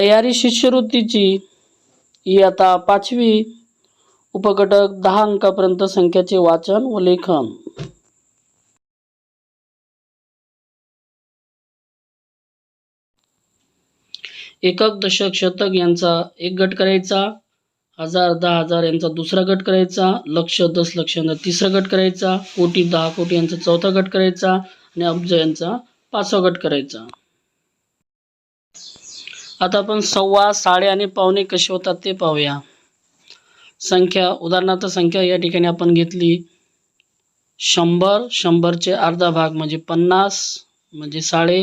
तयारी शिष्यवृत्तीची इयत्ता पाचवी उपघटक दहा अंकापर्यंत संख्याचे वाचन व लेखन. एकक दशक शतक यांचा एक गट करायचा हजार दहा हजार यांचा दुसरा गट करायचा लक्ष दस लक्ष यांचा तिसरा गट करायचा कोटी दहा कोटी यांचा चौथा गट करायचा आणि अब्ज यांचा पाचवा गट करायचा. आता आपण सव्वा साडे आणि पावणे कसे होतात ते पाहूया. संख्या उदाहरणार्थ संख्या या ठिकाणी आपण घेतली. शंभर शंभरचे अर्धा भाग म्हणजे पन्नास म्हणजे साडे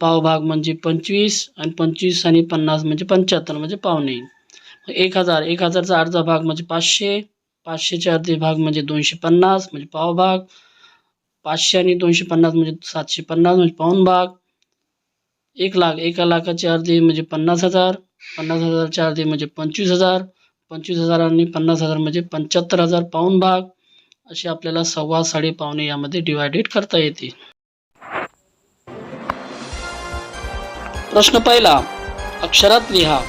पाव भाग म्हणजे पंचवीस आणि पंचवीस आणि पन्नास म्हणजे पंच्याहत्तर म्हणजे पावणे. एक हजार एक हजारचा अर्धा भाग म्हणजे पाचशे पाचशेचे अर्धे भाग म्हणजे दोनशे पन्नास म्हणजे पाव भाग पाचशे आणि दोनशे पन्नास म्हणजे सातशे पन्नास म्हणजे पाऊन भाग. एक लाख एका लाखाचे अर्धे म्हणजे पन्नास हजार पन्नास हजारचे अर्धे म्हणजे पंचवीस हजार पंचवीस हजार आणि पन्नास हजार म्हणजे पंच्याहत्तर हजार पाऊन भाग असे आपल्याला सव्वा साडे पावणे यामध्ये डिवायडेड करता येते. प्रश्न पहिला अक्षरात लिहा.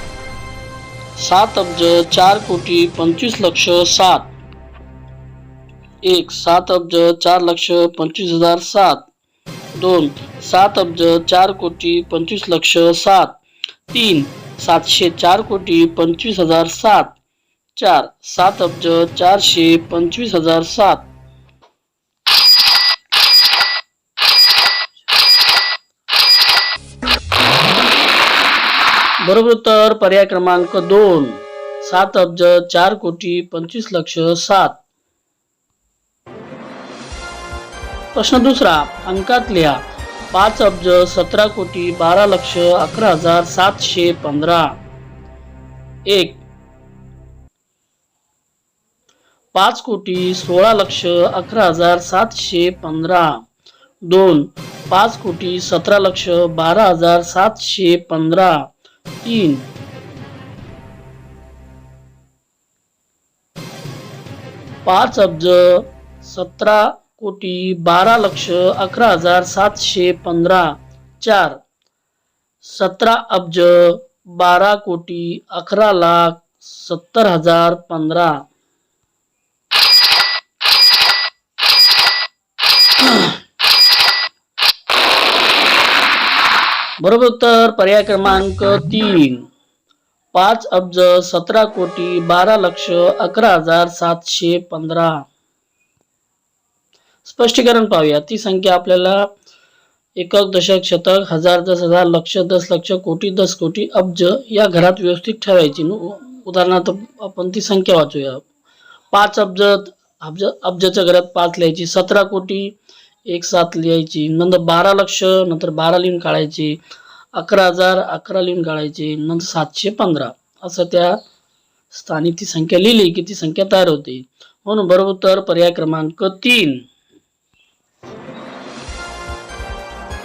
सात अब्ज चार कोटी पंचवीस लक्ष सात. एक सात अब्ज चार लक्ष पंचवीस हजार सात. दोन सात अब्ज चार कोटी पंचवीस लक्ष सात. तीन सातशे चार कोटी पंचवीस हजार सात. चार सात अब्ज चारशे पंचवीस हजार सात. बरोबर तर पर्याय क्रमांक दोन. सात अब्ज चार कोटी पंचवीस लक्ष सात. प्रश्न दुसरा अंकात लिहा. पाच अब्ज सतरा कोटी बारा लक्ष अकरा हजार सातशे पंधरा. एक. पाच कोटी सोळा लक्ष अकरा हजार सातशे पंधरा. दोन. पाच कोटी सतरा लक्ष बारा हजार सातशे पंधरा. तीन. पाच अब्ज सतरा कोटी बारा लक्ष अकरा हज़ार सातशे पंधरा चार. सतरा अब्ज बारा कोटी अकरा लाख सत्तर हज़ार पंधरा. बरोबर उत्तर, पर्याय क्रमांक तीन. पाच अब्ज सतरा कोटी बारा लक्ष अकरा हज़ार सातशे पंधरा. स्पष्टीकरण पाहूया. ती संख्या आपल्याला एकक दशक शतक हजार दस हजार लक्ष दस लक्ष कोटी दस कोटी अब्ज या घरात व्यवस्थित ठेवायची. उदाहरणार्थ आपण ती संख्या वाचूया. पाच अब्ज अब्ज अब्जच्या घरात पाच लिहायची. सतरा कोटी एक सात लिहायची. नंतर बारा लक्ष नंतर बारा लिहून काढायची. अकरा हजार अकरा लिहून काढायची. नंतर सातशे पंधरा. असं त्या स्थानी ती संख्या लिहिली की ती संख्या तयार होते. म्हणून बरोबर तर पर्याय क्रमांक तीन.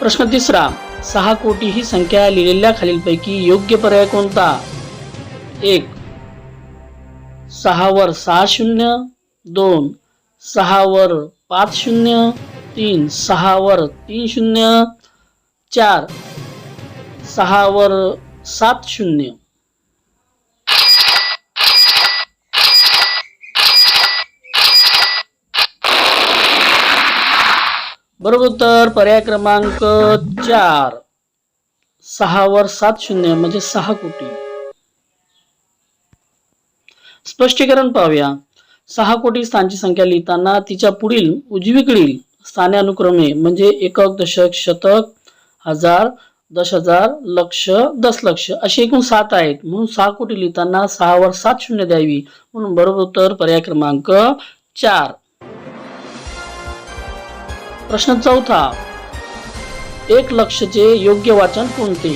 प्रश्न तिसरा सहा कोटी ही संख्या लिहिलेल्या खालीलपैकी योग्य पर्याय कोणता? एक सहावर सहा शून्य दोन सहावर पाच शून्य तीन सहावर तीन शून्य चार सहावर सात शून्य. बरोबर उत्तर पर्याय क्रमांक चार. सहावर सात शून्य म्हणजे सहा कोटी. स्पष्टीकरण पाहूया. सहा कोटी स्थानची संख्या लिहिताना तिच्या पुढील उजवीकडील स्थाने अनुक्रमे म्हणजे एकक दशक शतक हजार दश हजार लक्ष दस लक्ष अशी एकूण सात आहेत. म्हणून सहा कोटी लिहिताना सहावर सात शून्य द्यावी. म्हणून बरोबर उत्तर पर्याय क्रमांक चार. प्रश्न चौथा एक लक्षचे योग्य वाचन कोणते?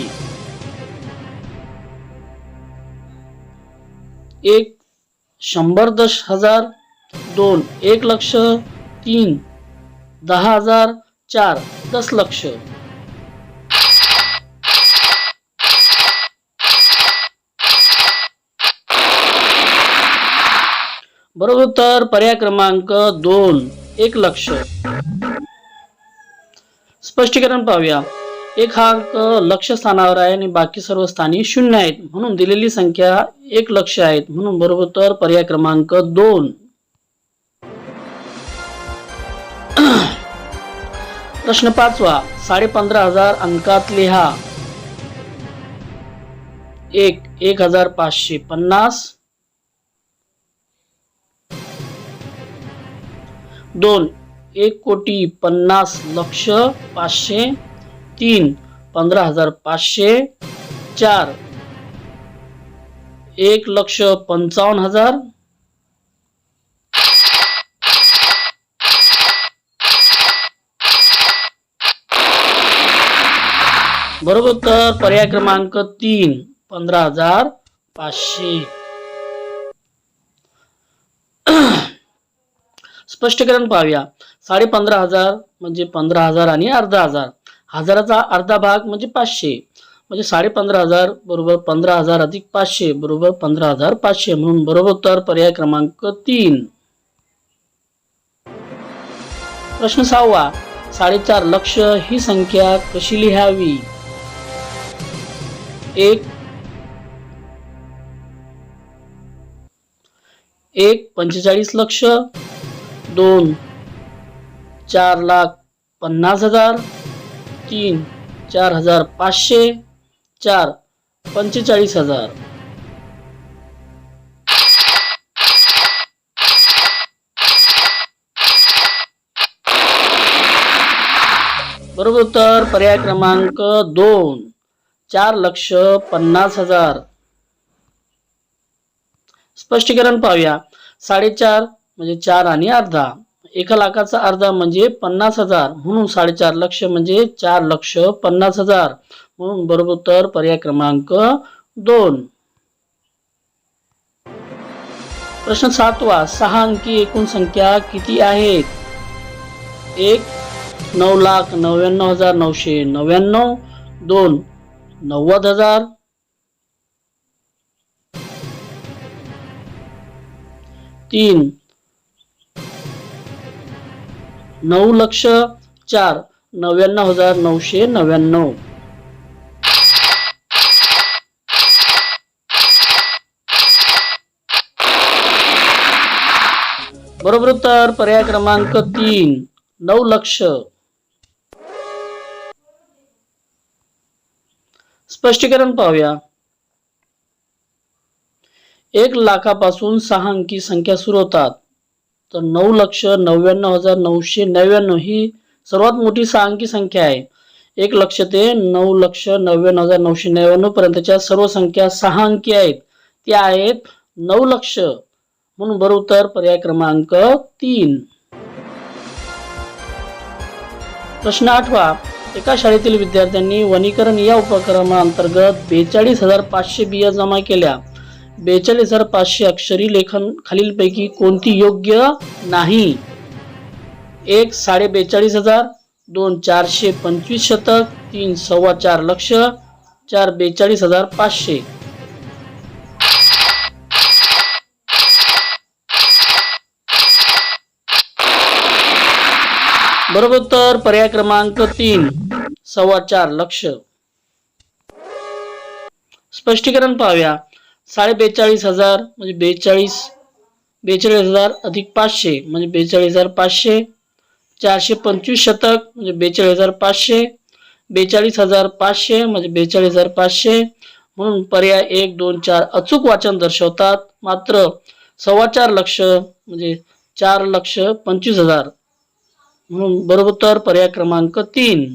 एक शंभर दश हजार दोन एक लक्ष तीन दहा हजार चार दस लक्ष. बरोबर तर पर्याय क्रमांक दोन एक लक्ष. स्पष्टीकरण पाहूया. एक हा अंक लक्ष स्थानावर आहे आणि बाकी सर्व स्थानी शून्य आहेत. म्हणून दिलेली संख्या एक लक्ष आहेत. म्हणून बरोबर तर पर्याय क्रमांक दोन. प्रश्न पाचवा. साडे पंधरा हजार अंकात लिहा. एक एक हजार पाचशे पन्नास. दोन एक कोटी पन्नास लक्ष पाचशे तीन पंधरा हजार पाचशे चार. एक लक्ष पंचावन्न हजार. बरोबर तर पर्याय क्रमांक तीन पंधरा हजार पाचशे. स्पष्टीकरण पाहूया. साडे पंधरा हजार म्हणजे पंधरा हजार आणि अर्धा हजार. हजाराचा अर्धा भाग म्हणजे पाचशे. म्हणजे साडे पंधरा हजार बरोबर पंधरा हजार अधिक पाचशे बरोबर पंधरा हजार पाचशे म्हणून बरोबर उत्तर पर्याय क्रमांक तीन. प्रश्न सहावा. साडेचार लक्ष ही संख्या कशी लिहावी? एक. एक पंचेचाळीस लक्ष. दोन चार लाख पन्नास हजार तीन चार हजार पाचशे चार पंचेचाळीस हजार. बरोबर उत्तर पर्याय क्रमांक दोन चार लक्ष पन्नास हजार. स्पष्टीकरण पाहूया. साडेचार म्हणजे चार आणि अर्धा. एका लाखाचा अर्धा म्हणजे पन्नास हजार. म्हणून साडेचार लक्ष म्हणजे चार लक्ष पन्नास हजार. म्हणून बरोबर उत्तर पर्याय क्रमांक दोन. प्रश्न सातवा सहा अंकी एकूण संख्या किती आहेत एक नऊ लाख नव्याण्णव हजार नऊशे नव्याण्णव. दोन नव्वद हजार. तीन नऊ लक्ष चार नव्याण्णव हजार नऊशे नव्याण्णव. बरोबर उत्तर पर्याय क्रमांक तीन नऊ लक्ष. स्पष्टीकरण पाहूया. एक लाखापासून सहा अंकी संख्या सुरू होतात. तर नऊ लक्ष नव्याण्णव हजार नऊशे नव्याण्णव ही सर्वात मोठी सहा अंकी संख्या आहे. एक लक्ष ते नऊ लक्ष नव्याण्णव हजार नऊशे नव्याण्णव पर्यंतच्या सर्व संख्या सहा अंकी आहेत. त्या आहेत नऊ लक्ष. म्हणून बरोबर उत्तर पर्याय क्रमांक तीन. प्रश्न आठवा. एका शाळेतील विद्यार्थ्यांनी वनीकरण या उपक्रमाअंतर्गत बेचाळीस हजार पाचशे बिया जमा केल्या. बेचाळीस हजार पाचशे अक्षरी लेखन खालीलपैकी कोणती योग्य नाही? एक साडे बेचाळीस हजार दोन चारशे पंचवीस शतक तीन सव्वा चार लक्ष चार बेचाळीस हजार पाचशे. बरोबर तर पर्याय क्रमांक तीन सव्वा चार लक्ष. स्पष्टीकरण पाहूया. साडेबेचाळीस हजार म्हणजे बेचाळीस बेचाळीस हजार अधिक पाचशे म्हणजे बेचाळीस हजार पाचशे चारशे पंचवीस शतक म्हणजे बेचाळीस हजार पाचशे बेचाळीस हजार पाचशे म्हणजे बेचाळीस हजार पाचशे. म्हणून पर्याय एक दोन चार अचूक वाचन दर्शवतात. मात्र सव्वा चार लक्ष म्हणजे चार लक्ष पंचवीस हजार. म्हणून बरोबर पर्याय क्रमांक तीन.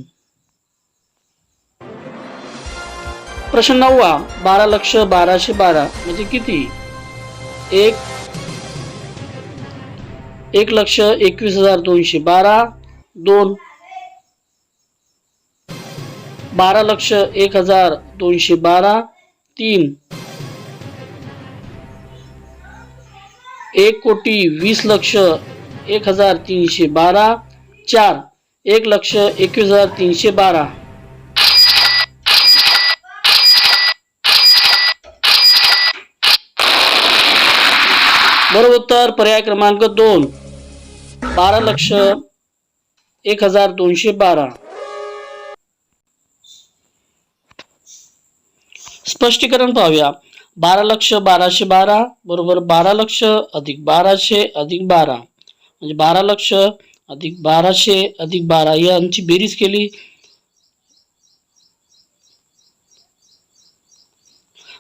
प्रश्न नववा बारा लक्ष बाराशे बारा म्हणजे किती? एक एक लक्ष एकवीस हजार दोनशे बारा दोन बारा लक्ष एक हजार दोनशे बारा तीन एक कोटी वीस लक्ष एक हजार तीनशे बारा चार एक लक्ष एकवीस हजार तीनशे बारा. बरोबर उत्तर पर्याय क्रमांक दोन. बारा लक्ष एक हजार दोनशे बारा. स्पष्टीकरण पाहूया. बारा लक्ष बाराशे बारा बरोबर बारा लक्ष अधिक बाराशे अधिक बारा. म्हणजे बारा लक्ष अधिक बाराशे अधिक बारा. यांची बेरीज केली.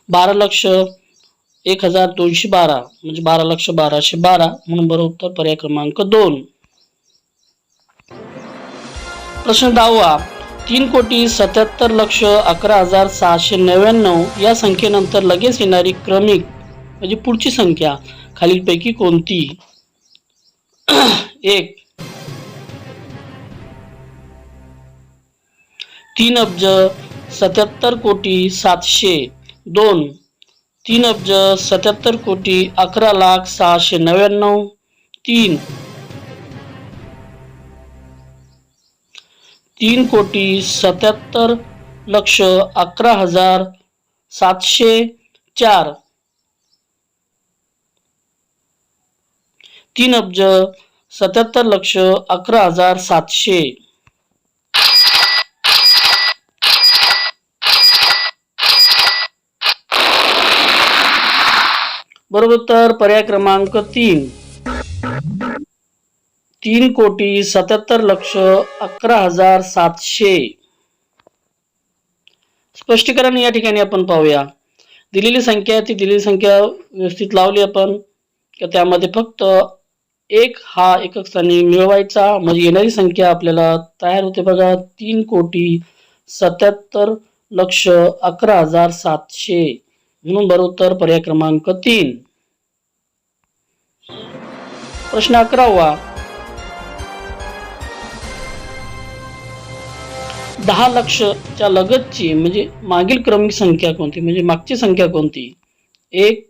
बारा लक्ष एक हजार दोनशे बारा म्हणजे बारा लक्ष बाराशे बारा म्हणून बरोबर उत्तर पर्याय क्रमांक दोन. प्रश्न दहावा तीन कोटी सत्याहत्तर लक्ष अकरा हजार सहाशे नव्याण्णव या संख्येनंतर लगेच येणारी क्रमिक म्हणजे पुढची संख्या खालीलपैकी कोणती? एक. तीन अब्ज सत्याहत्तर कोटी सातशे. दोन. तीन अब्ज सत्याहत्तर कोटी अकरा लाख सहाशे नव्याण्णव. तीन. तीन कोटी सत्याहत्तर लक्ष अकरा हजार सातशे चार. तीन अब्ज सत्याहत्तर लक्ष अकरा हजार सातशे. बरोबर तर पर्याय क्रमांक तीन. तीन कोटी सत्याहत्तर लक्ष अकरा हजार सातशे. स्पष्टीकरण या ठिकाणी आपण पाहूया. दिलेली संख्या ती दिलेली संख्या व्यवस्थित लावली आपण. त्यामध्ये फक्त एक हा एकक स्थानी मिळवायचा. म्हणजे येणारी संख्या आपल्याला तयार होते बघा. तीन कोटी सत्याहत्तर लक्ष अकरा हजार सातशे. म्हणून बरोबर पर्याय क्रमांक तीन. प्रश्न अकरावा. दहा लक्षच्या लगतची म्हणजे मागील क्रमिक संख्या कोणती? म्हणजे मागची संख्या कोणती? एक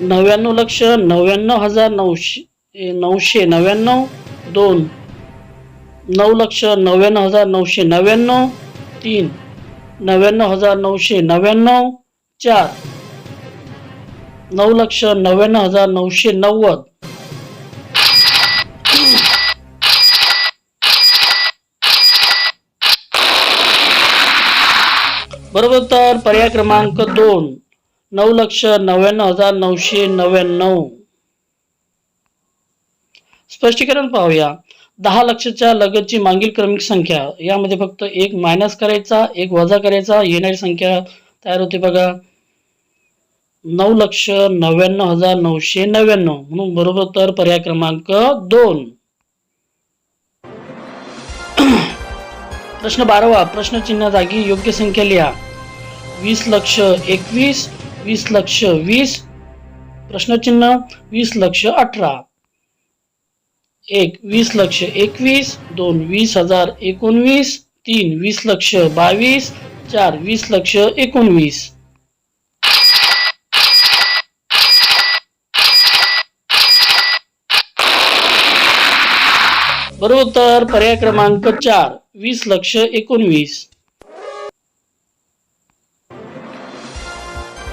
नव्याण्णव लक्ष नव्याण्णव हजार नऊशे नऊशे नव्याण्णव दोन नऊ लक्ष नव्याण्णव हजार नऊशे नव्याण्णव तीन नव्याण्णव हजार नऊशे नव्याण्णव चार नऊ लक्ष नव्याण्णव हजार नऊशे नव्वद. बरोबर तर पर्याय क्रमांक दोन नऊ लक्ष नव्याण्णव हजार नऊशे नव्याण्णव. स्पष्टीकरण पाहूया. दहा लक्षच्या लगतची मागील क्रमिक संख्या. यामध्ये फक्त एक मायनस करायचा एक वजा करायचा येणारी संख्या तयार होते बघा. नऊ लक्ष नव्याण्णव हजार नऊशे नव्याण्णव. म्हणून बरोबर तर पर्याय क्रमांक दोन. प्रश्न बारावा प्रश्नचिन्ह जागी योग्य संख्या लिहा. वीस लक्ष एकवीस वीस लक्ष वीस प्रश्नचिन्ह वीस लक्ष अठरा. एक वीस लक्ष एकवीस दोन वीस हजार एकोणवीस तीन वीस लक्ष बावीस चार वीस लक्ष एकोणवीस. बरोबर उत्तर पर्याय क्रमांक चार वीस लक्ष एकोणवीस.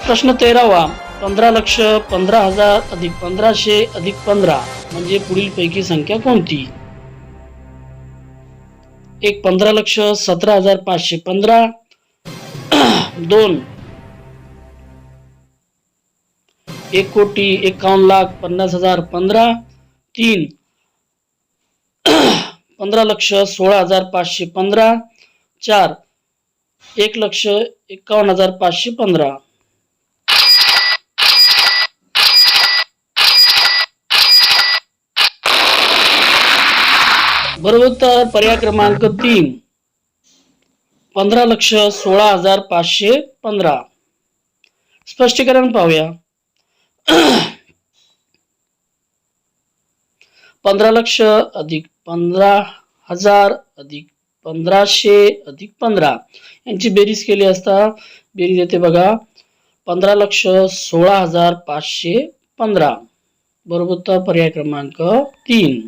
प्रश्न तेरावा पंधरा लक्ष पंधरा हजार अधिक पंधराशे अधिक पंधरा म्हणजे पुढील पैकी संख्या कोणती? एक पंधरा लक्ष सतरा हजार पाचशे पंधरा. दोन एक कोटी एकावन्न लाख पन्नास हजार पंधरा. तीन पंधरा लक्ष सोळा हजार पाचशे पंधरा चार एक लक्ष एकावन्न हजार पाचशे पंधरा. बरोबर पर्याय क्रमांक तीन. पंधरा लक्ष सोळा हजार पाचशे पंधरा. स्पष्टीकरण पाहूया. पंधरा लक्ष अधिक पंधरा हजार अधिक पंधराशे अधिक पंधरा. यांची बेरीज केली असता बेरीज येते बघा पंधरा लक्ष सोळा हजार पाचशे पंधरा. बरोबर पर्याय क्रमांक तीन.